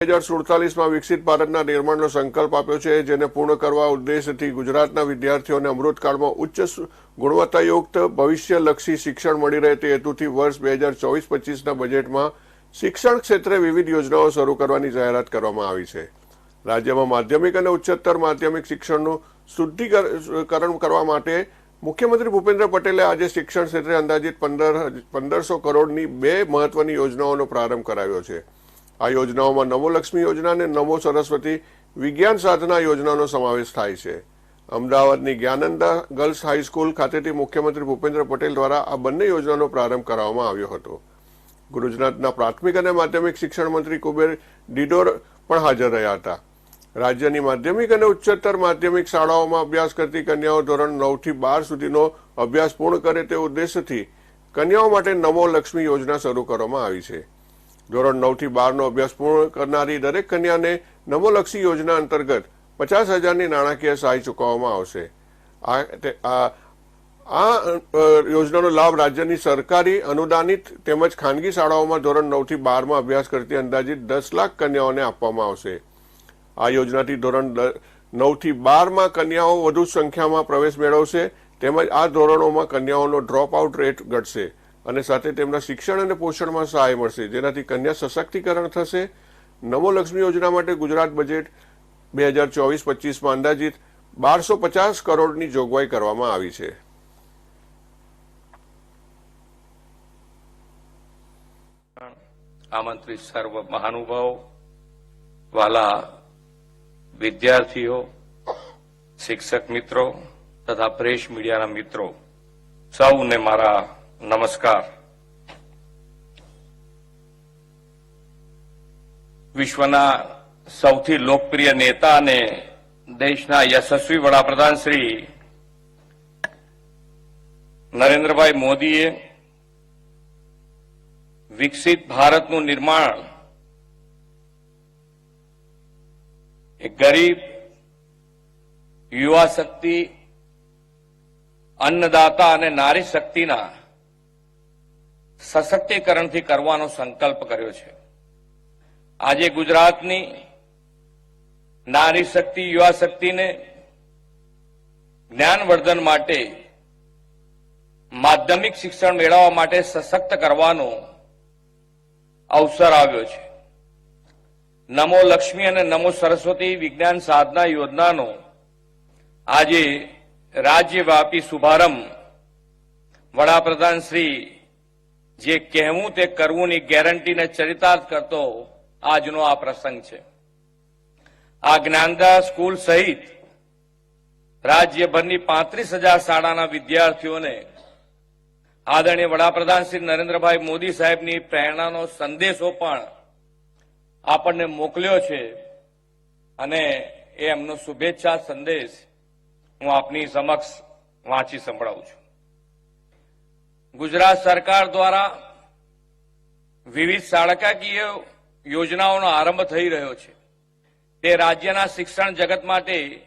હજાર સુડતાલીસમાં વિકસિત ભારતના નિર્માણનો સંકલ્પ આપ્યો છે, જેને પૂર્ણ કરવા ઉદ્દેશથી ગુજરાતના વિદ્યાર્થીઓને અમૃતકાળમાં ઉચ્ચ ગુણવત્તાયુક્ત, ભવિષ્યલક્ષી શિક્ષણ મળી રહે તે હેતુથી વર્ષ બે હજાર ચોવીસ પચીસના બજેટમાં શિક્ષણ ક્ષેત્રે વિવિધ યોજનાઓ શરૂ કરવાની જાહેરાત કરવામાં આવી છે. રાજ્યમાં માધ્યમિક અને ઉચ્ચતર માધ્યમિક શિક્ષણનું શુદ્ધિકરણ કરવા માટે મુખ્યમંત્રી ભૂપેન્દ્ર પટેલે આજે શિક્ષણ ક્ષેત્રે અંદાજિત પંદર પંદરસો કરોડની બે મહત્વની યોજનાઓનો પ્રારંભ કરાવ્યો છે. આ યોજનાઓમાં નમો લક્ષ્મી યોજના અને નમો સરસ્વતી વિજ્ઞાન સાધના યોજનાનો સમાવેશ થાય છે. અમદાવાદની જ્ઞાનંદા ગર્લ્સ હાઈસ્કૂલ ખાતેથી મુખ્યમંત્રી ભૂપેન્દ્ર પટેલ દ્વારા આ બંને યોજનાનો પ્રારંભ કરાવવામાં આવ્યો હતો. ગુજરાતના પ્રાથમિક અને માધ્યમિક શિક્ષણ મંત્રી કુબેર ડિડોર પણ હાજર રહ્યા હતા. રાજ્યની માધ્યમિક અને ઉચ્ચતર માધ્યમિક શાળાઓમાં અભ્યાસ કરતી કન્યાઓ ધોરણ નવથી બાર સુધીનો અભ્યાસ પૂર્ણ કરે તે ઉદ્દેશથી કન્યાઓ માટે નમો લક્ષ્મી યોજના શરૂ કરવામાં આવી છે. ધોરણ નવથી બારનો અભ્યાસ પૂર્ણ કરનારી દરેક કન્યાને નમોલક્ષી યોજના અંતર્ગત પચાસ હજારની નાણાકીય સહાય ચૂકવવામાં આવશે. આ યોજનાનો લાભ રાજ્યની સરકારી અનુદાનિત તેમજ ખાનગી શાળાઓમાં ધોરણ નવથી બારમાં અભ્યાસ કરતી અંદાજિત દસ લાખ કન્યાઓને આપવામાં આવશે. આ યોજનાથી ધોરણ નવથી બારમાં કન્યાઓ વધુ સંખ્યામાં પ્રવેશ મેળવશે તેમજ આ ધોરણોમાં કન્યાઓનો ડ્રોપ આઉટ રેટ ઘટશે. અને સાથે તેમના શિક્ષણ અને પોષણમાં સહાય મળશે. જેનાથી કન્યા સશક્તિકરણ થશે. નમો લક્ષ્મી યોજના માટે ગુજરાત બજેટ બે હજાર ચોવીસ પચીસમાં અંદાજિત બારસો પચાસ કરોડની જોગવાઈ કરવામાં આવી છે. આમંત્રિત સર્વ મહાનુભાવો, વાલા વિદ્યાર્થીઓ, શિક્ષક મિત્રો તથા પ્રેસ મીડિયાના મિત્રો, સૌને મારા નમસ્કાર. વિશ્વના સૌથી લોકપ્રિય નેતા અને દેશના યશસ્વી વડાપ્રધાન શ્રી નરેન્દ્રભાઈ મોદીએ વિકસિત ભારતનું નિર્માણ એ ગરીબ યુવા શક્તિ અન્નદાતા અને નારી શક્તિના સશક્તિકરણથી કરવાનો સંકલ્પ કર્યો છે. આજે ગુજરાતની નારી શક્તિ યુવા શક્તિને જ્ઞાનવર્ધન માટે, માધ્યમિક શિક્ષણ મેળવવા માટે સશક્ત કરવાનો અવસર આવ્યો છે. નમો લક્ષ્મી અને નમો સરસ્વતી વિજ્ઞાન સાધના યોજનાનો આજે રાજ્યવ્યાપી શુભારંભ વડાપ્રધાન શ્રી જે કહેવું તે કરવુંની ગેરંટીને ચરિતાર્થ કરતો આજનો આ પ્રસંગ છે. આ જ્ઞાનદા સ્કૂલ સહિત રાજ્યભરની પાંત્રીસ હજાર શાળાના વિદ્યાર્થીઓને આદરણીય વડાપ્રધાન શ્રી નરેન્દ્રભાઈ મોદી સાહેબની પ્રેરણાનો સંદેશો પણ આપણને મોકલ્યો છે અને એ એમનો શુભેચ્છા સંદેશ હું આપની સમક્ષ વાંચી સંભળાવું છું. ગુજરાત સરકાર દ્વારા વિવિધ શાળાકીય યોજનાઓનો આરંભ થઈ રહ્યો છે. તે રાજ્યના શિક્ષણ જગત માટે